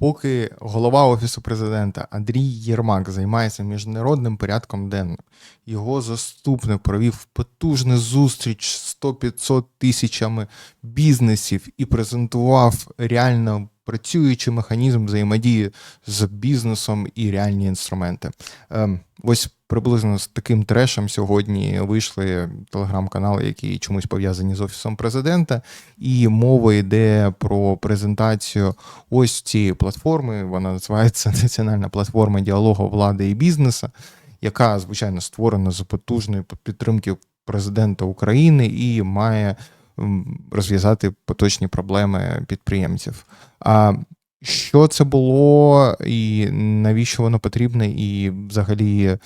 Поки голова Офісу президента Андрій Єрмак займається міжнародним порядком денним, його заступник провів потужну зустріч з 100-500 тисячами бізнесів і презентував реально працюючий механізм взаємодії з бізнесом і реальні інструменти. Ем, ось приблизно з таким трешем сьогодні вийшли телеграм-канали, які чомусь пов'язані з офісом президента, і мова йде про презентацію ось цієї платформи. Вона називається Національна платформа діалогу влади і бізнесу, яка звичайно створена за потужної підтримки президента України і має розв'язати поточні проблеми підприємців. А що це було, і навіщо воно потрібне, і взагалі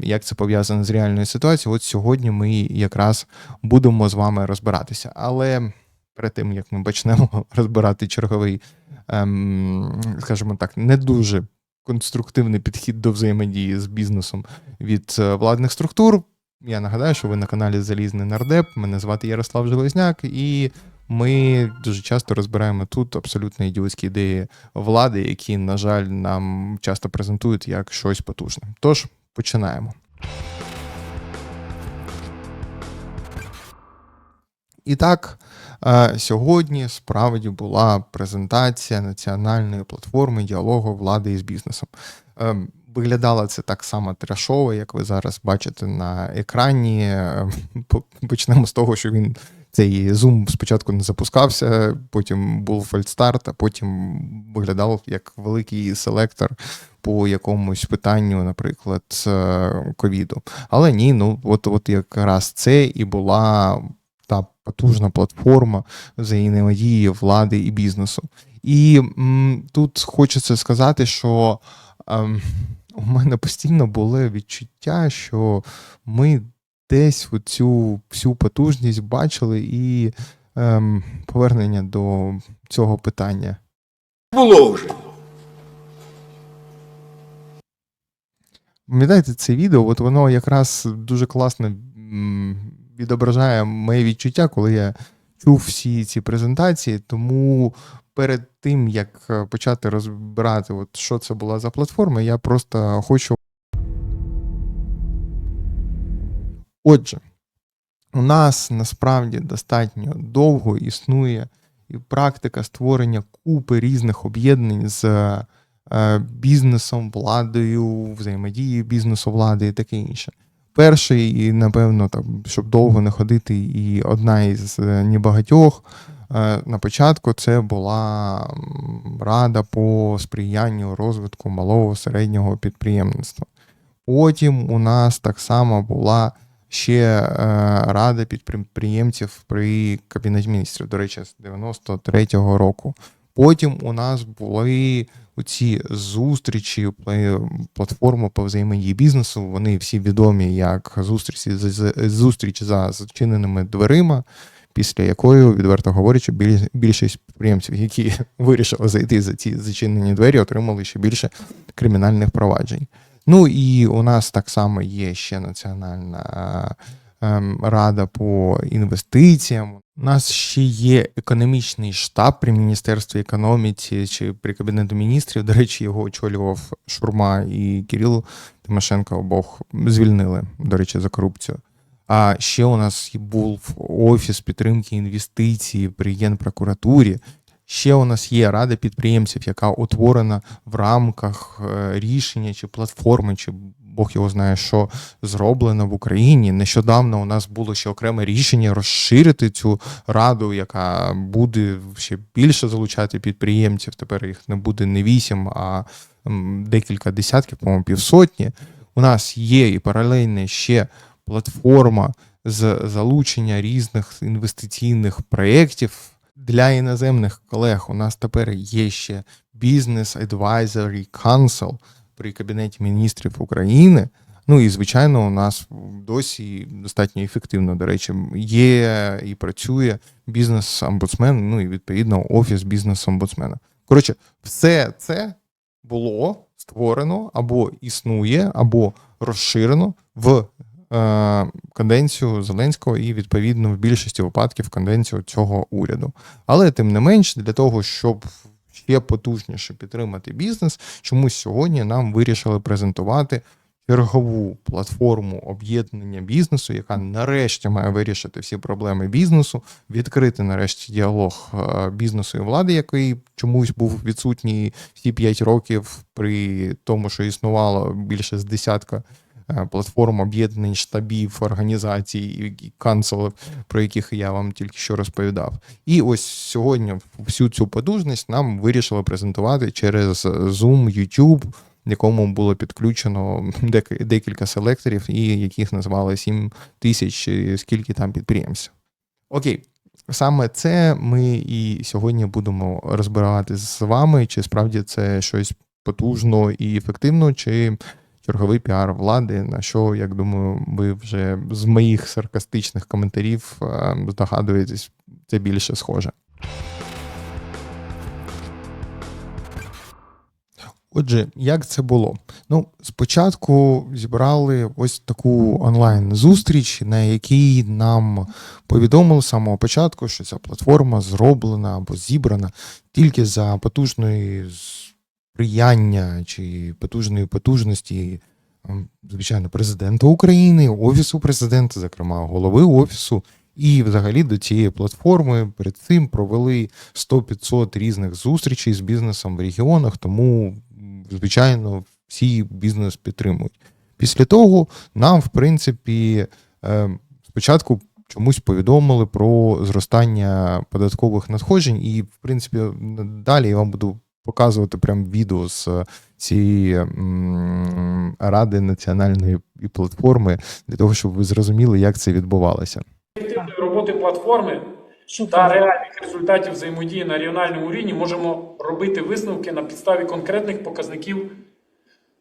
як це пов'язано з реальною ситуацією? От сьогодні ми якраз будемо з вами розбиратися. Але перед тим як ми почнемо розбирати черговий, ем, скажімо так, не дуже конструктивний підхід до взаємодії з бізнесом від е, владних структур. Я нагадаю, що ви на каналі Залізний Нардеп. Мене звати Ярослав Железняк, і ми дуже часто розбираємо тут абсолютно ідіотські ідеї влади, які, на жаль, нам часто презентують як щось потужне. Тож починаємо. І так, е, сьогодні справді була презентація національної платформи діалогу влади із бізнесом. Е, Виглядало це так само трешово, як ви зараз бачите на екрані. Е, Почнемо з того, що він цей зум спочатку не запускався, потім був фальстарт, а потім виглядав як великий селектор по якомусь питанню, наприклад, е, ковіду. Але ні, ну от, от якраз це і була та потужна платформа взаємодії влади і бізнесу. І м, тут хочеться сказати, що ем, у мене постійно було відчуття, що ми десь цю всю потужність бачили і ем, повернення до цього питання. Було вже. Пам'ятаєте це відео? От воно якраз дуже класно відображає моє відчуття, коли я чув всі ці презентації. Тому перед тим як е, почати розбирати, от що це була за платформа, я просто хочу. Отже, у нас насправді достатньо довго існує і практика створення купи різних об'єднань з е, бізнесом, владою, взаємодією бізнесу, влади і таке інше. Перший, і напевно, там, щоб довго не ходити, і одна із е, небагатьох е, на початку це була рада по сприянню розвитку малого середнього підприємництва. Потім у нас так само була ще е, рада підприємців при Кабінеті міністрів, до речі, з 93-го року. Потім у нас були ці зустрічі, пле- платформи по взаємодії бізнесу. Вони всі відомі як зустрічі, зустріч за зачиненими дверима, після якої, відверто говорячи, більшість підприємців, які вирішили зайти за ці зачинені двері, отримали ще більше кримінальних проваджень. Ну і у нас так само є ще національна ем, рада по інвестиціям. У нас ще є економічний штаб при Міністерстві економіці чи при Кабінету міністрів. До речі, його очолював Шурма і Кирил Тимошенко обох звільнили, до речі, за корупцію. А ще у нас був офіс підтримки інвестицій при Генпрокуратурі. Ще у нас є рада підприємців, яка утворена в рамках е, рішення чи платформи, чи Бог його знає, що зроблено в Україні. Нещодавно у нас було ще окреме рішення розширити цю раду, яка буде ще більше залучати підприємців. Тепер їх не буде не вісім, а декілька десятків, по-моєму, півсотні. У нас є і паралельно ще платформа з залучення різних інвестиційних проєктів. Для іноземних колег у нас тепер є ще Business Advisory Council при Кабінеті міністрів України. Ну і звичайно, у нас досі достатньо ефективно, до речі, є і працює бізнес-омбудсмен, ну і відповідно офіс бізнес-омбудсмена. Коротше, все це було створено або існує, або розширено в каденцію Зеленського і відповідно в більшості випадків каденцію цього уряду. Але тим не менш, для того, щоб ще потужніше підтримати бізнес, чомусь сьогодні нам вирішили презентувати чергову платформу об'єднання бізнесу, яка нарешті має вирішити всі проблеми бізнесу, відкрити нарешті діалог е, бізнесу і влади, який чомусь був відсутній всі 5 років, при тому, що існувало більше з десятка е, платформ об'єднань штабів, організацій і канцелів, про яких я вам тільки що розповідав. І ось сьогодні всю цю потужність нам вирішили презентувати через Zoom, YouTube, якому було підключено декілька селекторів, і яких назвали 7 тисяч, скільки там підприємців. Окей. Саме це ми і сьогодні будемо розбирати з вами, чи справді це щось потужно і ефективно, чи черговий піар влади, на що, як думаю, ви вже з моїх саркастичних коментарів е, здогадуєтесь, це більше схоже. Отже, як це було? Ну, спочатку зібрали ось таку онлайн-зустріч, на якій нам повідомили з самого початку, що ця платформа зроблена або зібрана тільки за потужної сприяння чи потужної потужності, ем, звичайно, президента України, офісу президента, зокрема, голови офісу. І взагалі до цієї платформи перед цим провели 100-500 різних зустрічей з бізнесом в регіонах, тому, звичайно, всі бізнес підтримують. Після того нам, в принципі, е, спочатку чомусь повідомили про зростання податкових надходжень, і, в принципі, далі я вам буду показувати прям відео з цієї ради національної платформи для того, щоб ви зрозуміли, як це відбувалося. ефективної роботи платформи та реальних результатів взаємодії на регіональному рівні можемо робити висновки на підставі конкретних показників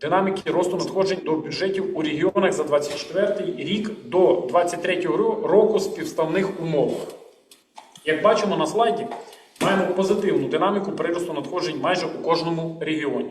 динаміки росту надходжень до бюджетів у регіонах за 24 рік до 23 року співставних умовах. Як бачимо на слайді, маємо позитивну динаміку приросту надходжень майже у кожному регіоні.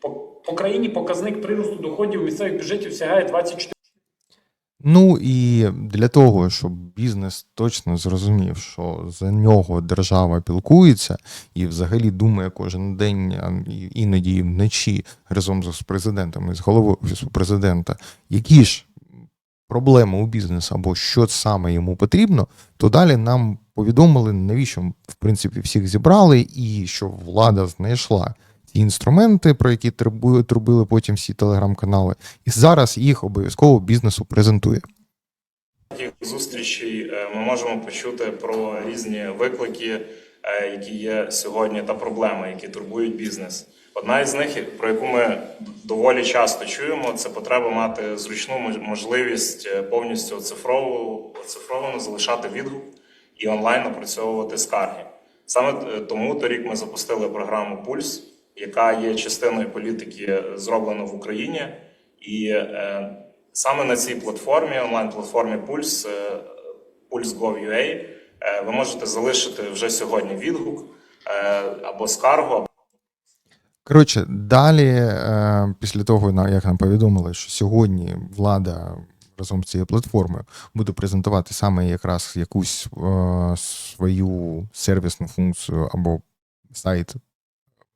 По, по країні показник приросту доходів місцевих бюджетів сягає 24 Ну і для того, щоб бізнес точно зрозумів, що за нього держава пілкується і взагалі думає кожен день, іноді вночі разом з президентом і з головою офісу президента, які ж проблеми у бізнесу або що саме йому потрібно, то далі нам повідомили, навіщо в принципі всіх зібрали, і що влада знайшла ті інструменти, про які трубили потім всі телеграм-канали, і зараз їх обов'язково бізнесу презентує. зустрічей е, ми можемо почути про різні виклики, е, які є сьогодні, та проблеми, які турбують бізнес. Одна із них, про яку ми доволі часто чуємо, це потреба мати зручну можливість е, повністю оцифрову- оцифровано залишати відгук і онлайн опрацьовувати скарги. Саме е, тому торік ми запустили програму Пульс, яка є частиною політики, зроблено в Україні, і е, саме на цій платформі, онлайн-платформі Пульс, е, Pulse.gov.ua, е, ви можете залишити вже сьогодні відгук е, або скаргу, Коротше, далі, е, після того, як нам повідомили, що сьогодні влада разом з цією платформою буде презентувати саме якраз якусь е, свою сервісну функцію або сайт,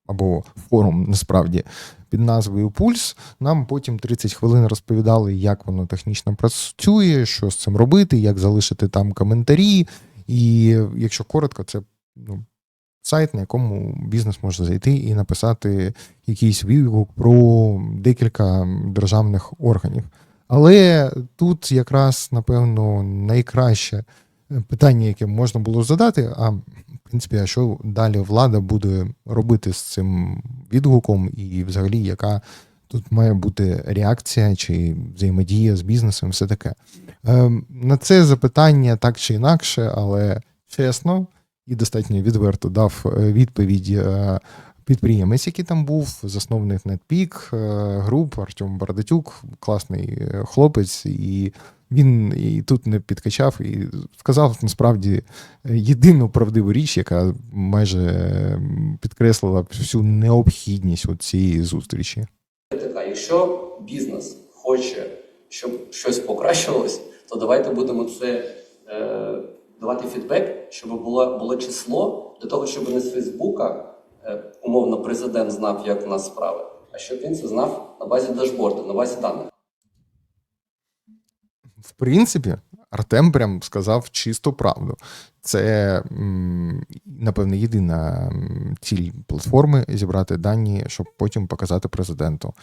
або форум насправді під назвою Пульс. Нам потім 30 хвилин розповідали, як воно технічно працює, що з цим робити, як залишити там коментарі. І якщо коротко, це ну, сайт, на якому бізнес може зайти і написати якийсь відгук про декілька державних органів. Але тут якраз, напевно, найкраще питання, яке можна було задати, а в принципі, а що далі влада буде робити з цим відгуком, і взагалі, яка тут має бути реакція чи взаємодія з бізнесом, все таке. Ем, На це запитання так чи інакше, але чесно і достатньо відверто дав е, відповідь е, підприємець, який там був, засновник NetPeak е, груп Артем Бардатюк, класний хлопець, і він і тут не підкачав і сказав насправді єдину правдиву річ, яка майже підкреслила всю необхідність цієї зустрічі. якщо бізнес хоче, щоб щось покращилось, то давайте будемо це давати фідбек, щоб було, було число для того, щоб не з Фейсбука е, умовно президент знав, як у нас справи, а щоб він це знав на базі дашборду, на базі даних. В принципі, Артем прям сказав чисту правду. Це, напевне, єдина ціль платформи зібрати дані, щоб потім показати президенту.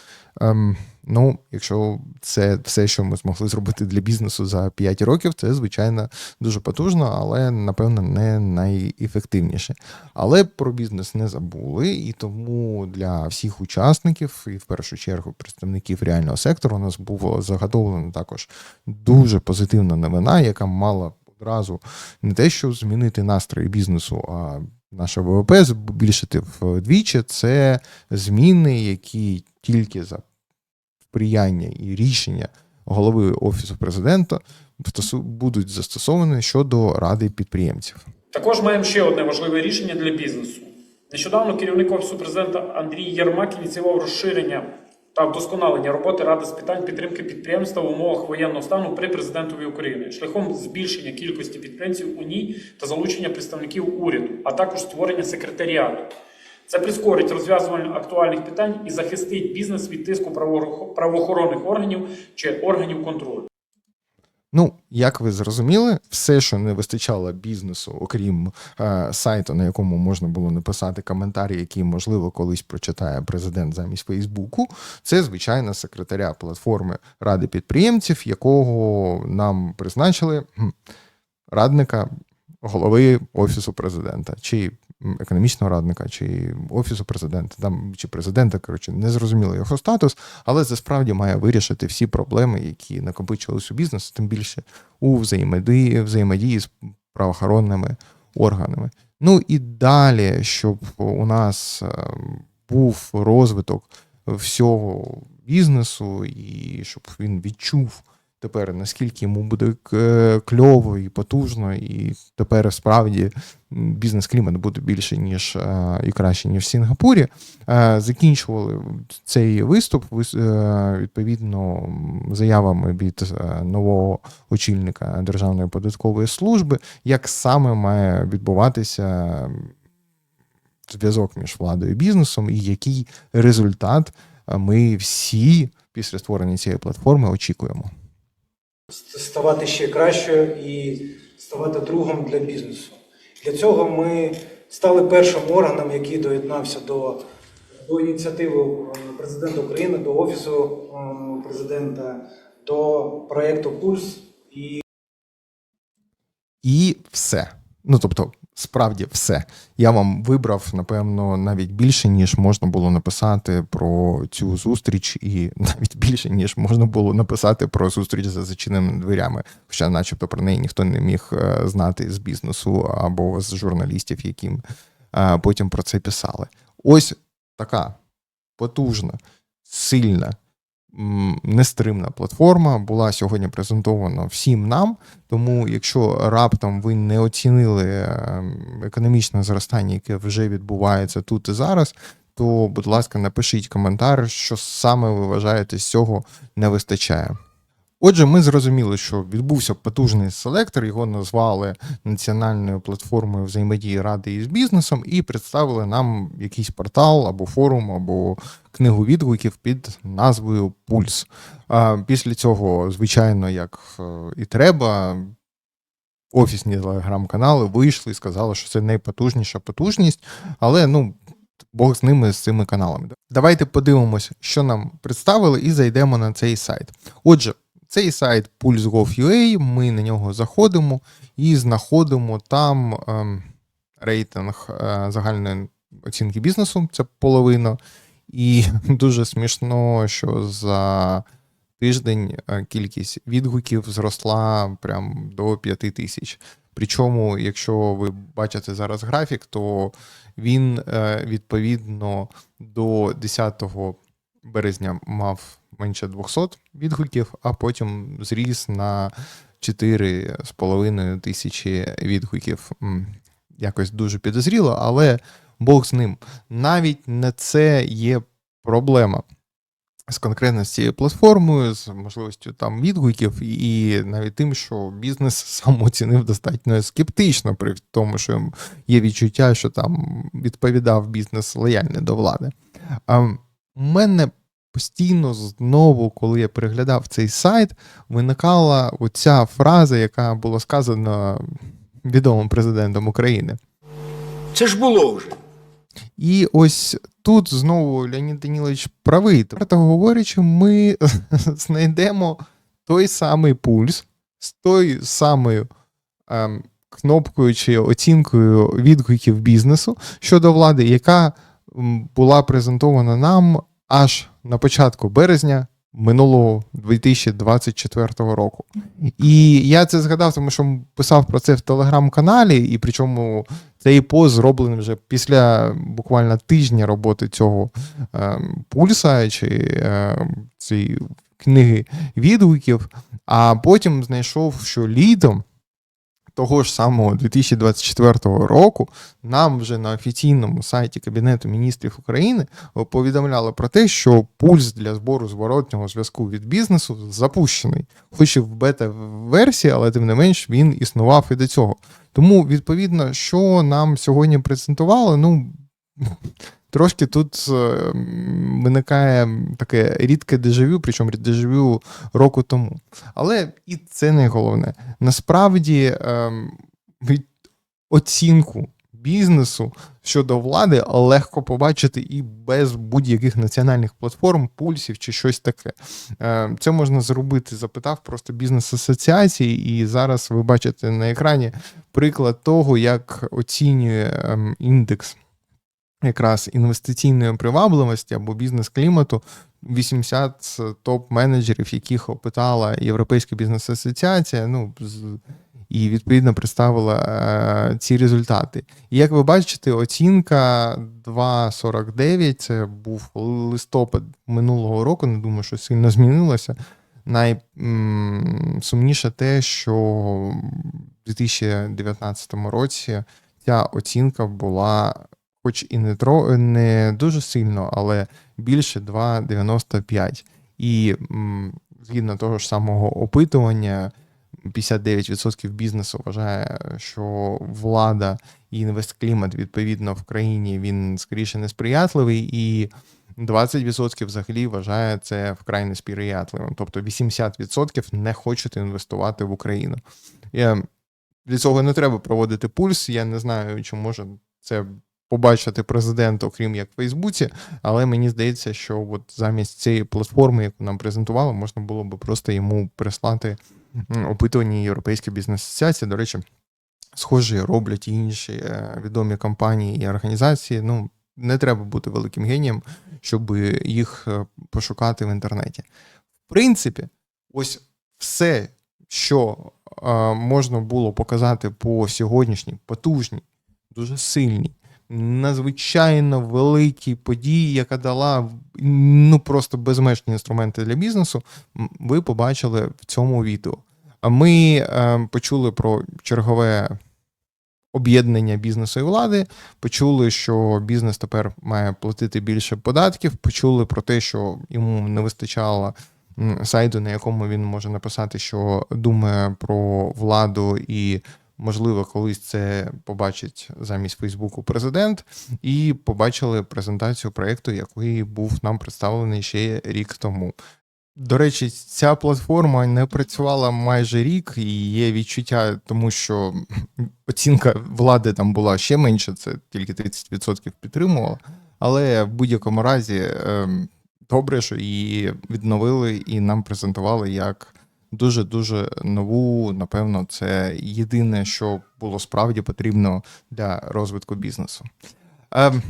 Ем, ну, якщо це все, що ми змогли зробити для бізнесу за 5 років, це звичайно дуже потужно, але напевно не найефективніше. Але про бізнес не забули, і тому для всіх учасників, і в першу чергу представників реального сектору, у нас було заготовлено також дуже позитивна новина, яка мала одразу не те, що змінити настрої бізнесу, а наше ВВП збільшити вдвічі. Це зміни, які тільки за сприяння і рішення голови офісу президента будуть застосовані щодо ради підприємців. Також маємо ще одне важливе рішення для бізнесу. Нещодавно керівник офісу президента Андрій Єрмак ініціював розширення та вдосконалення роботи Ради з питань підтримки підприємства в умовах воєнного стану при президентові України шляхом збільшення кількості підприємців у ній та залучення представників уряду, а також створення секретаріату. Це прискорить розв'язування актуальних питань і захистить бізнес від тиску правоохоронних органів чи органів контролю. Ну, як ви зрозуміли, все, що не вистачало бізнесу, окрім е, сайту, на якому можна було написати коментарі, які, можливо, колись прочитає президент замість Фейсбуку, це звичайно секретаря платформи Ради підприємців, якого нам призначили радника голови офісу президента, чи економічного радника, чи офісу президента, там чи президента, коротше, не зрозуміло його статус, але це справді має вирішити всі проблеми, які накопичились у бізнесі, тим більше у взаємодії, взаємодії з правоохоронними органами. Ну і далі, щоб у нас е, був розвиток всього бізнесу, і щоб він відчув тепер, наскільки йому буде е, кльово і потужно, і тепер справді бізнес-клімат буде більше, ніж е, і краще, ніж в Сінгапурі. Е, Закінчували цей виступ вис- е, відповідно заявами від нового очільника Державної податкової служби, як саме має відбуватися зв'язок між владою і бізнесом, і який результат ми всі після створення цієї платформи очікуємо. ставати ще кращою і ставати другом для бізнесу. Для цього ми стали першим органом, який доєднався до, до ініціативи е, президента України, до офісу е, президента, до проєкту Пульс і І все. Ну тобто, справді все. Я вам вибрав, напевно, навіть більше, ніж можна було написати про цю зустріч, і навіть більше, ніж можна було написати про зустріч за зачиненими дверями. Хоча, начебто, про неї ніхто не міг е, знати з бізнесу або з журналістів, яким е, потім про це писали. Ось така потужна, сильна, нестримна платформа була сьогодні презентована всім нам. Тому, якщо раптом ви не оцінили е, економічне зростання, яке вже відбувається тут і зараз, то, будь ласка, напишіть коментар, що саме ви вважаєте з цього не вистачає. Отже, ми зрозуміли, що відбувся потужний селектор, його назвали національною платформою взаємодії ради із бізнесом, і представили нам якийсь портал або форум, або книгу відгуків під назвою Пульс. Після цього, звичайно, як е, і треба, офісні телеграм-канали вийшли і сказали, що це найпотужніша потужність, але ну. Бог з ними з цими каналами. Давайте подивимося, що нам представили, і зайдемо на цей сайт. Отже, цей сайт Pulse.gov.ua, ми на нього заходимо і знаходимо там ем, рейтинг е, загальної оцінки бізнесу, це половина. І дуже смішно, що за тиждень е, кількість відгуків зросла прям до 5 тисяч. Причому, якщо ви бачите зараз графік, то він е, відповідно до 10 березня мав менше 200 відгуків, а потім зріс на 4,5 тисячі відгуків. Якось дуже підозріло, але Бог з ним. Навіть не це є проблема. з конкретно з цією платформою, з можливістю там відгуків, і навіть тим, що бізнес сам оцінив достатньо скептично, при тому, що є відчуття, що там відповідав бізнес лояльний до влади. А в мене постійно знову, коли я переглядав цей сайт, виникала оця фраза, яка була сказана відомим президентом України. Це ж було вже. І ось тут знову Леонід Данілович правий. Тобто говорячи, ми знайдемо той самий пульс з тою самою ем, кнопкою чи оцінкою відгуків бізнесу щодо влади, яка була презентована нам аж на початку березня минулого 2024 року. І я це згадав, тому що писав про це в телеграм-каналі, і причому цей пост зроблений вже після буквально тижня роботи цього е, пульса чи е, цієї книги відгуків. А потім знайшов, що літом того ж самого 2024 року нам вже на офіційному сайті Кабінету міністрів України повідомляли про те, що пульс для збору зворотнього зв'язку від бізнесу запущений, хоч і в бета-версії, але тим не менш він існував і до цього. Тому, відповідно, що нам сьогодні презентували, ну. Трошки тут е, виникає таке рідке дежавю, причому дежавю року тому. Але і це не головне. Насправді ем, від оцінку бізнесу щодо влади легко побачити і без будь-яких національних платформ, пульсів чи щось таке. Е, Це можна зробити, запитав просто бізнес-асоціації, і зараз ви бачите на екрані приклад того, як оцінює ем, індекс якраз інвестиційної привабливості або бізнес-клімату 80 топ-менеджерів, яких опитала Європейська бізнес-асоціація. Ну, і відповідно представила е, ці результати. І як ви бачите, оцінка 2,49 це був листопад минулого року. Не думаю, що сильно змінилося. Найсумніше те, що в 2019 році ця оцінка була, хоч і не, тро, не дуже сильно, але більше 2,95. І згідно того ж самого опитування, 59% бізнесу вважає, що влада і інвестклімат відповідно в країні він скоріше несприятливий, і 20% взагалі вважає це вкрай несприятливим. Тобто 80% не хочуть інвестувати в Україну. Я, для цього не треба проводити пульс. Я не знаю, чи може це побачити президент, окрім як в Фейсбуці, але мені здається, що от замість цієї платформи, яку нам презентували, можна було би просто йому прислати опитування Європейської бізнес-асоціації. До речі, схожі роблять інші е, відомі компанії і організації. Ну, не треба бути великим генієм, щоб їх е, пошукати в інтернеті. В принципі, ось все, що е, можна було показати по сьогоднішній потужній, дуже сильній, надзвичайно великій події, яка дала ну просто безмежні інструменти для бізнесу, ви побачили в цьому відео. А ми е, почули про чергове об'єднання бізнесу і влади, почули, що бізнес тепер має платити більше податків, почули про те, що йому не вистачало м, сайту, на якому він може написати, що думає про владу і. Можливо, колись це побачить замість Фейсбуку президент, і побачили презентацію проєкту, який був нам представлений ще рік тому. До речі, ця платформа не працювала майже рік, і є відчуття, тому що оцінка влади там була ще менше, це тільки 30% підтримувала. Але в будь-якому разі ем, добре, що її відновили і нам презентували як дуже-дуже нову. Напевно, це єдине, що було справді потрібно для розвитку бізнесу. Ем,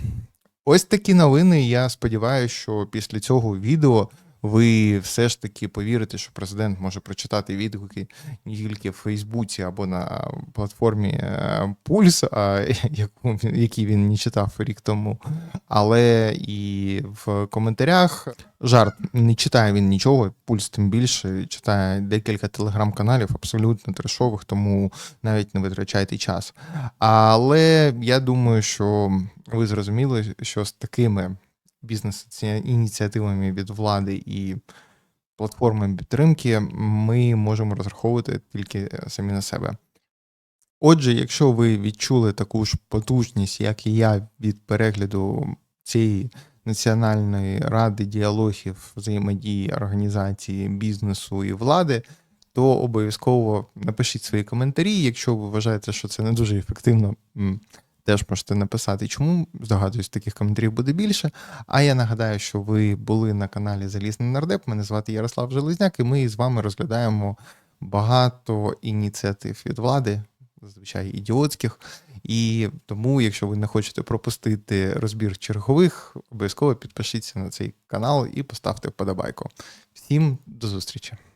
ось такі новини. Я сподіваюся, що після цього відео ви все ж таки повірите, що президент може прочитати відгуки не тільки в Фейсбуці або на платформі е, Пульс, яку, він не читав рік тому, але і в коментарях. Жарт, не читає він нічого, пульс тим більше, читає декілька телеграм-каналів, абсолютно трешових, тому навіть не витрачайте час. Але я думаю, що ви зрозуміли, що з такими бізнес-ініціативами від влади і платформами підтримки, ми можемо розраховувати тільки самі на себе. Отже, якщо ви відчули таку ж потужність, як і я, від перегляду цієї національної ради діалогів взаємодії організації бізнесу і влади, то обов'язково напишіть свої коментарі. Якщо ви вважаєте, що це не дуже ефективно, теж можете написати, чому. Здогадуюсь, таких коментарів буде більше. А я нагадаю, що ви були на каналі Залізний Нардеп. Мене звати Ярослав Железняк, і ми з вами розглядаємо багато ініціатив від влади, зазвичай ідіотських. І тому, якщо ви не хочете пропустити розбір чергових, обов'язково підпишіться на цей канал і поставте вподобайку. Всім до зустрічі!